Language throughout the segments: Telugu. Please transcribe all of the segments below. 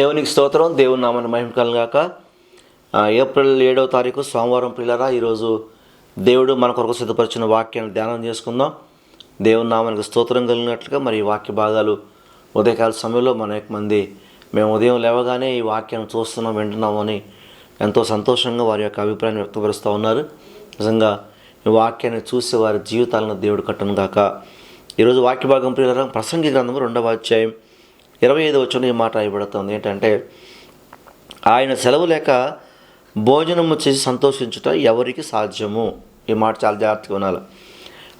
దేవునికి స్తోత్రం దేవుని నామని మహిమ కలగాక. ఏప్రిల్ ఏడవ తారీఖు సోమవారం పిల్లరా ఈరోజు దేవుడు మన కొరకు సిద్ధపరిచిన వాక్యాన్ని ధ్యానం చేసుకుందాం. దేవుని నామానికి స్తోత్రం కలిగినట్లుగా మరి ఈ వాక్య భాగాలు ఉదయకాల సమయంలో మన మంది మేము ఉదయం లేవగానే ఈ వాక్యాన్ని చూస్తున్నాం వింటున్నామని ఎంతో సంతోషంగా వారి యొక్క అభిప్రాయాన్ని వ్యక్తపరుస్తూ ఉన్నారు. నిజంగా ఈ వాక్యాన్ని చూసి వారి జీవితాలను దేవుడు కట్టను గాక ఈరోజు వాక్య భాగం పిల్లరా ప్రసంగి గ్రంథం రెండవ అధ్యాయం ఇరవై ఐదు వచ్చిన ఈ మాట రాయబడుతుంది. ఏంటంటే ఆయన సెలవు లేక భోజనము చేసి సంతోషించుట ఎవరికి సాధ్యము? ఈ మాట చాలా జాగ్రత్తగా వినాలి.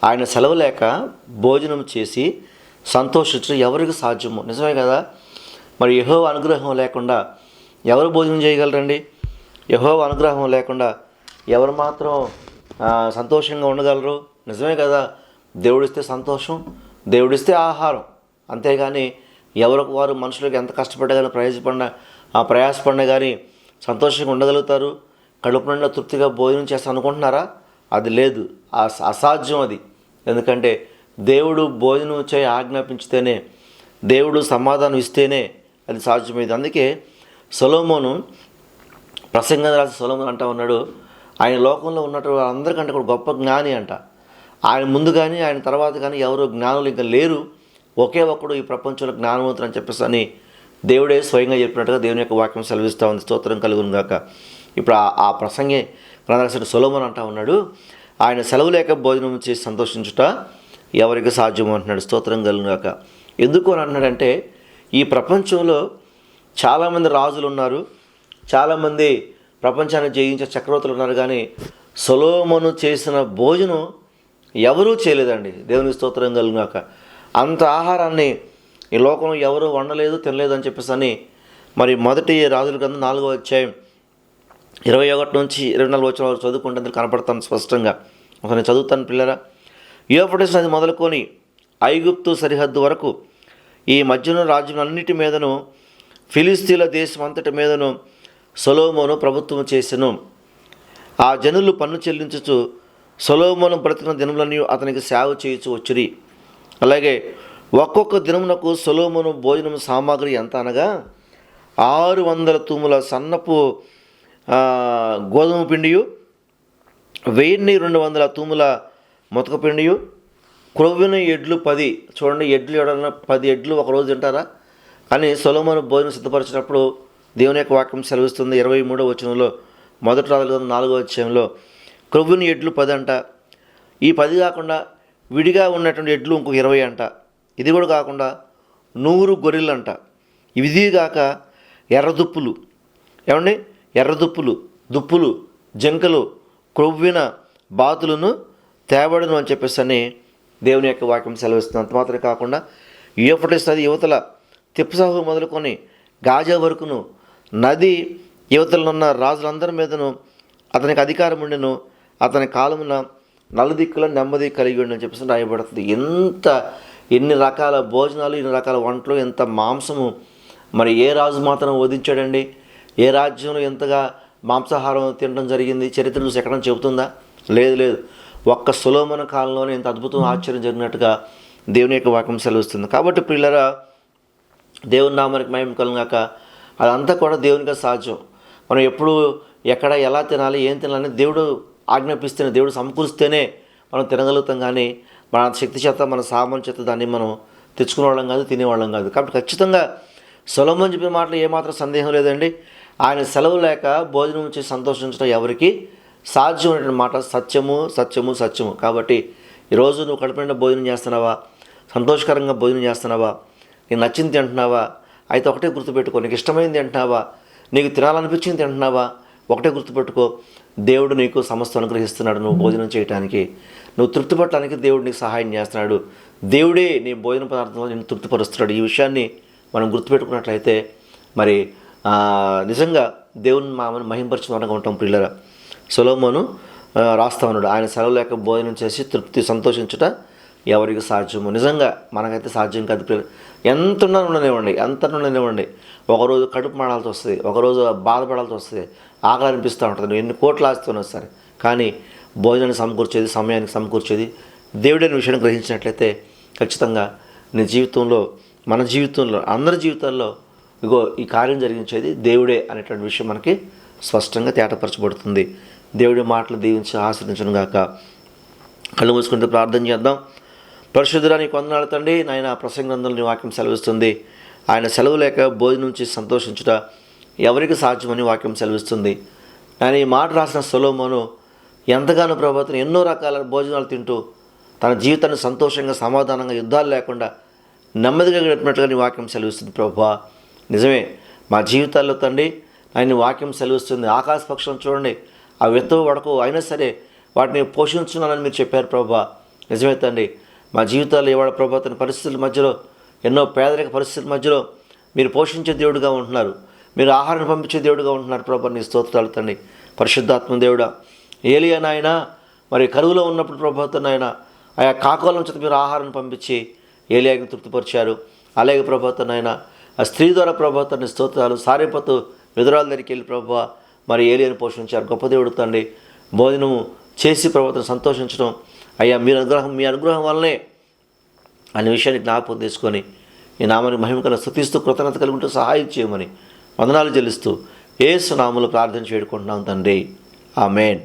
ఆయన సెలవు లేక భోజనం చేసి సంతోషించడం ఎవరికి సాధ్యము? నిజమే కదా? మరి యహో అనుగ్రహం లేకుండా ఎవరు భోజనం చేయగలరండి? యహో అనుగ్రహం లేకుండా ఎవరు మాత్రం సంతోషంగా ఉండగలరు? నిజమే కదా? దేవుడిస్తే సంతోషం దేవుడిస్తే ఆహారం. అంతేగాని ఎవరికి వారు మనుషులకు ఎంత కష్టపడ్డా కానీ ప్రయాసపడిన ఆ ప్రయాసపడిన కానీ సంతోషంగా ఉండగలుగుతారు? కడుపు నిండా తృప్తిగా భోజనం చేస్తా అనుకుంటున్నారా? అది లేదు. అసాధ్యం అది. ఎందుకంటే దేవుడు భోజనం చేయి ఆజ్ఞాపించితేనే దేవుడు సమాధానం ఇస్తేనే అది సాధ్యమైంది. అందుకే సొలోమోను ప్రసంగం రాసి సొలోమోన్ అంటా ఉన్నాడు. ఆయన లోకంలో ఉన్నట్టు అందరికంటే కూడా గొప్ప జ్ఞాని అంట. ఆయన ముందు కానీ ఆయన తర్వాత కానీ ఎవరు జ్ఞానులు ఇంకా లేరు. ఒకే ఒక్కడు ఈ ప్రపంచంలో జ్ఞానవంతుడు అని చెప్పేసి అని దేవుడే స్వయంగా చెప్పినట్టుగా దేవుని యొక్క వాక్యం సెలవిస్తూ ఉంది. స్తోత్రం కలుగును గాక. ఇప్పుడు ఆ ప్రసంగే ప్రదర్శన సొలోమన్ అంటా ఉన్నాడు ఆయన సెలవు లేక భోజనం చేసి సంతోషించుట ఎవరికి సాధ్యం అంటున్నాడు. స్తోత్రం కలుగును గాక. ఎందుకు అని అంటున్నాడంటే ఈ ప్రపంచంలో చాలామంది రాజులు ఉన్నారు చాలామంది ప్రపంచాన్ని జయించే చక్రవర్తులు ఉన్నారు కానీ సొలోమను చేసిన భోజనం ఎవరూ చేయలేదండి. దేవుని స్తోత్రం కలుగునాక అంత ఆహారాన్ని ఈ లోకంలో ఎవరు వండలేదు తినలేదు అని చెప్పేసి అని మరి మొదటి రాజుల గ్రంథం నాలుగో అధ్యాయం ఇరవై ఒకటి నుంచి ఇరవై నాలుగు వచ్చిన వారు చదువుకుంటే కనపడతాను స్పష్టంగా. ఒక నేను చదువుతాను పిల్లరా. యూఫ్రటీస్ నది మొదలుకొని ఐగుప్తు సరిహద్దు వరకు ఈ మధ్యన రాజ్యం అన్నిటి మీదను ఫిలిస్తీన్ల దేశం అంతటి మీదను సొలోమోను ప్రభుత్వం చేసెను. ఆ జనులు పన్ను చెల్లించుచు సొలోమోను బ్రతికిన దినములన్నీ అతనికి సేవ చేయుచు వచ్చిరి. అలాగే ఒక్కొక్క దినమునకు సొలోమును భోజనం సామాగ్రి ఎంత అనగా ఆరు వందల తూముల సన్నపు గోధుమ పిండియు వెయ్యిన్ని రెండు వందల తూముల మొతక పిండియు క్రొవ్విన ఎడ్లు పది. చూడండి ఎడ్లు ఎవడన్నా పది ఎడ్లు ఒక రోజు తింటారా? కానీ సొలమోను భోజనం సిద్ధపరిచినప్పుడు దేవుని యొక్క వాక్యం సెలవిస్తుంది ఇరవై మూడో వచనంలో మొదటి రాజుల నాలుగో అధ్యాయంలో. క్రొవ్విన ఎడ్లు పది అంట. ఈ పది కాకుండా విడిగా ఉన్నటువంటి ఎడ్లు ఇంకొక ఇరవై అంట. ఇది కూడా కాకుండా నూరు గొర్రెలు అంట ఇది కాక ఎర్రదుప్పులు. ఏమండి? ఎర్రదుప్పులు దుప్పులు జంకలు క్రొవ్విన బాతులను తేబడును అని చెప్పేసి అని దేవుని యొక్క వాక్యం సెలవిస్తుంది. అంత మాత్రమే కాకుండా యూఫ్రటీస్ నది యువతల తిప్పసాహు మొదలుకొని గాజా వరకును నది యువతలనున్న రాజులందరి మీదను అతనికి అధికారం ఉండెను అతని కాలమున నలుదిక్కుల నెమ్మది కలిగి ఉండని చెప్పేసి రాయబడుతుంది. ఎంత ఎన్ని రకాల భోజనాలు ఎన్ని రకాల వంటలు ఎంత మాంసము మరి ఏ రాజు మాత్రం వధించాడండి? ఏ రాజ్యంలో ఎంతగా మాంసాహారం తినడం జరిగింది? చరిత్ర చూసి ఎక్కడ చెబుతుందా? లేదు లేదు. ఒక్క సులోమన కాలంలోనే ఇంత అద్భుతం ఆశ్చర్యం జరిగినట్టుగా దేవుని యొక్క వాక్యం సెలవుస్తుంది. కాబట్టి పిల్లరా దేవుని నామానికి మహిమ కలుగాక అదంతా కూడా దేవునిగా సాధ్యం. మనం ఎప్పుడు ఎక్కడ ఎలా తినాలి ఏం తినాలని దేవుడు ఆజ్ఞాపిస్తేనే దేవుడు సమకూరిస్తేనే మనం తినగలుగుతాం కానీ మన శక్తి చేత మన సామాన్ చేత దాన్ని మనం తెచ్చుకునే వాళ్ళం కాదు తినేవాళ్ళం కాదు. కాబట్టి ఖచ్చితంగా సొలమని చెప్పిన మాటలు ఏమాత్రం సందేహం లేదండి. ఆయన సెలవు లేక భోజనం చేసి సంతోషించడం ఎవరికి సాధ్యమైనటువంటి మాట సత్యము సత్యము సత్యము. కాబట్టి ఈరోజు నువ్వు కడుపునిండా భోజనం చేస్తున్నావా? సంతోషకరంగా భోజనం చేస్తున్నావా? నీకు నచ్చింది తింటున్నావా? అయితే ఒకటే గుర్తుపెట్టుకో నీకు ఇష్టమైంది తింటున్నావా? నీకు తినాలనిపించింది తింటున్నావా? ఒకటే గుర్తుపెట్టుకో దేవుడు నీకు సమస్త అనుగ్రహిస్తున్నాడు నువ్వు భోజనం చేయడానికి నువ్వు తృప్తిపట్టడానికి దేవుడు నీకు సహాయం చేస్తున్నాడు. దేవుడే నీ భోజన పదార్థంలో నేను తృప్తిపరుస్తున్నాడు. ఈ విషయాన్ని మనం గుర్తుపెట్టుకున్నట్లయితే మరి నిజంగా దేవుని మామని మహింపరిచిన వారంగా ఉంటాం పిల్లరా సులోమోను ఆ, రాస్తా ఉన్నాడు. ఆయన సెలవు లేక భోజనం చేసి తృప్తి సంతోషించుట ఎవరికి సాధ్యము. నిజంగా మనకైతే సాధ్యం కాదు ఎంత ఉన్నా ఉండనివ్వండి ఎంత ఉండనివ్వండి ఒకరోజు కడుపు మాడాల్సి వస్తుంది ఒకరోజు బాధపడాల్సి వస్తుంది ఆకలి అనిపిస్తూ ఉంటుంది. నువ్వు ఎన్ని కోట్లు ఆస్తున్నా సరే కానీ భోజనాన్ని సమకూర్చేది సమయానికి సమకూర్చేది దేవుడైన విషయాన్ని గ్రహించినట్లయితే ఖచ్చితంగా నీ జీవితంలో మన జీవితంలో అందరి జీవితాల్లో ఇగో ఈ కార్యం జరిగించేది దేవుడే అనేటువంటి విషయం మనకి స్పష్టంగా తేటపరచబడుతుంది. దేవుడి మాటలు దీవించి ఆశ్రయించను గాక కళ్ళు మూసుకుంటూ ప్రార్థన చేద్దాం. పరిశుద్ధురానికి వందనాలు తండ్రి. నాయన ప్రసంగంలో వాక్యం సెలవిస్తుంది. ఆయన సెలవు లేక భోజనం నుంచి సంతోషించుట ఎవరికి సాధ్యమని వాక్యం సెలవిస్తుంది. ఆయన ఈ మాట రాసిన సొలోమోను ఎంతగానో ప్రభాతం ఎన్నో రకాల భోజనాలు తింటూ తన జీవితాన్ని సంతోషంగా సమాధానంగా యుద్ధాలు లేకుండా నెమ్మదిగా గడిపినట్లుగా నీ వాక్యం సెలవిస్తుంది ప్రభా. నిజమే మా జీవితాల్లో తండ్రి ఆయన వాక్యం సెలవిస్తుంది. ఆకాశ పక్షులను చూడండి ఆ విత్తవు వడకు అయినా సరే వాటిని పోషించున్నానని మీరు చెప్పారు ప్రభా. నిజమే తండ్రి మా జీవితాల్లో ఇవాళ ప్రభా తన పరిస్థితుల మధ్యలో ఎన్నో పేదరిక పరిస్థితుల మధ్యలో మీరు పోషించే దేవుడుగా ఉంటున్నారు. మీరు ఆహారం పంపించే దేవుడుగా ఉంటున్నారు ప్రభా. నీ స్తోత్రాలు తండ్రి. పరిశుద్ధాత్మ దేవుడా. ఏలియా నాయన మరి కరువులో ఉన్నప్పుడు ప్రభాతం నాయన ఆయా కాకోలం చేత మీరు ఆహారం పంపించి ఏలియాకి తృప్తిపరిచారు. అలాగే ప్రభాతం నాయన ఆ స్త్రీ ద్వారా ప్రభాతాన్ని స్తోత్రాలు సారేపత్తు విధురాల దగ్గరికి వెళ్ళి ప్రభా మరి ఏలియని పోషించారు. గొప్ప దేవుడు తండ్రి. భోజనము చేసి ప్రభుత్వం సంతోషించడం అయ్యా మీరు అనుగ్రహం మీ అనుగ్రహం వల్లనే అనే విషయాన్ని జ్ఞాపకం తీసుకొని ఈ నామాన్ని మహిమకల స్థుతిస్తూ కృతజ్ఞత కలిగి ఉంటూ సహాయం చేయమని వందనాలు చెల్లిస్తూ ఏసు నామములు ప్రార్థన చేడుకుంటున్నాం తండ్రి. ఆమెన్.